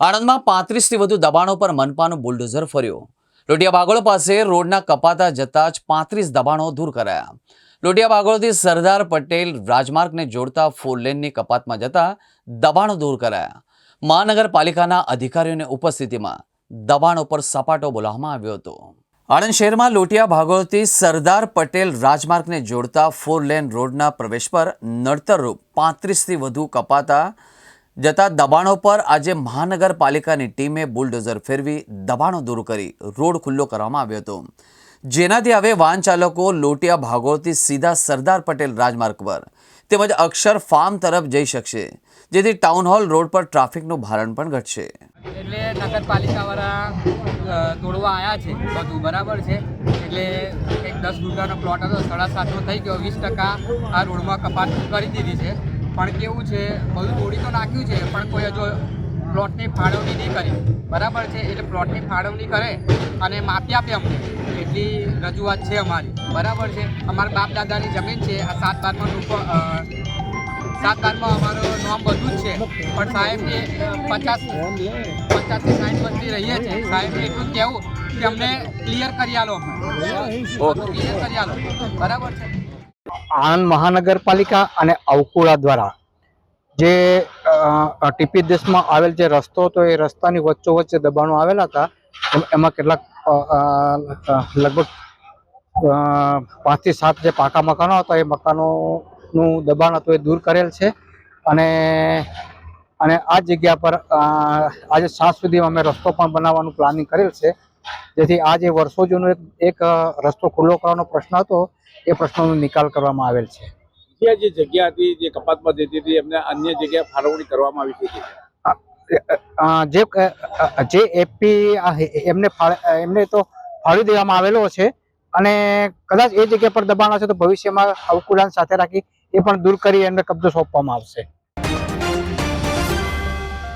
આણંદમાં પાંત્રીસથી વધુ દબાણો પર મનપાનું બુલડોઝર ફર્યું. લોટિયા બાગોળ પાસે રોડના કપાતા જતા જ પાંત્રીસ દબાણો દૂર કરાયા. લોટિયા બાગોળથી સરદાર પટેલ રાજમાર્ગને જોડતા ફોર લેનની કપાતમાં જતા દબાણો દૂર કરાયા. મહાનગરપાલિકાના અધિકારીઓની ઉપસ્થિતિમાં દબાણો પર સપાટો બોલાવવામાં આવ્યો હતો. આણંદ શહેરમાં લોટિયા ભાગોળથી સરદાર પટેલ રાજમાર્ગને જોડતા ફોર લેન રોડના પ્રવેશ પર નડતરરૂપ પાંત્રીસથી વધુ કપાતા જતા દબાણો પર આજે મહાનગરપાલિકાની ટીમે બુલડોઝર ફેરવી દબાણો દૂર કરી રોડ ખુલ્લો કરવામાં આવ્યો હતો. જેનાથી હવે વાહન ચાલકો લોટિયા ભાગોળથી સીધા સરદાર પટેલ રાજમાર્ગ પર તેમજ અક્ષર ફાર્મ તરફ જઈ શકશે, જેથી ટાઉન હોલ રોડ પર ટ્રાફિકનું ભારણ પણ ઘટશે. એટલે નગરપાલિકાવાળા તોડવા આવ્યા છે, બધું બરાબર છે. એટલે એક દસ ગુટાનો પ્લોટ હતો, સાડા સાતનો થઈ ગયો, વીસ ટકા આ રોડમાં કપાત કરી દીધી છે. પણ કેવું છે બધું તોડી તો નાખ્યું છે પણ કોઈ હજુ પ્લોટની ફાળવણી નહીં કરી. બરાબર છે એટલે પ્લોટની ફાળવણી કરે અને માપી આપે અમને. એટલી રજૂઆત છે અમારી. બરાબર છે અમારા બાપ દાદાની જમીન છે આ સાત બારમાં લોકો સાત બારમાં અમારું નામ બધું જ છે. પણ સાહેબને પચાસ પચાસથી સાઠ વર્ષથી રહીએ છીએ સાહેબને એટલું કહેવું કે અમને ક્લિયર કરી આલો ક્લિયર કરી આલો. બરાબર છે. આણંદ મહાનગરપાલિકા અને અવકુળા દ્વારા જે ટીપી દેશમાં આવેલ જે રસ્તો હતો એ રસ્તાની વચ્ચોવચ્ચે દબાણો આવેલા હતા. એમાં કેટલાક લગભગ પાંચથી સાત જે પાકા મકાનો હતા એ મકાનોનું દબાણ હતું એ દૂર કરેલ છે. અને અને આ જગ્યા પર આજે સાંજ સુધીમાં અમે રસ્તો પણ બનાવવાનું પ્લાનિંગ કરેલ છે. જેથી આ જે વર્ષો જૂનો એક રસ્તો ખુલ્લો કરવાનો પ્રશ્ન હતો એ પ્રશ્નોનો નિકાલ કરવામાં આવેલ છે. ત્યાં જે જગ્યા હતી જે કપાતમાં જતી હતી એમને અન્ય જગ્યાએ ફાળવણી કરવામાં આવી હતી જે જે એપી એમને એમને તો ફાળવી દેવામાં આવેલો છે અને કદાચ એ જગ્યા પર દબાણ હશે તો ભવિષ્યમાં અવકુલાન સાથે રાખી એ પણ દૂર કરી એમને કબજો સોંપવામાં આવશે.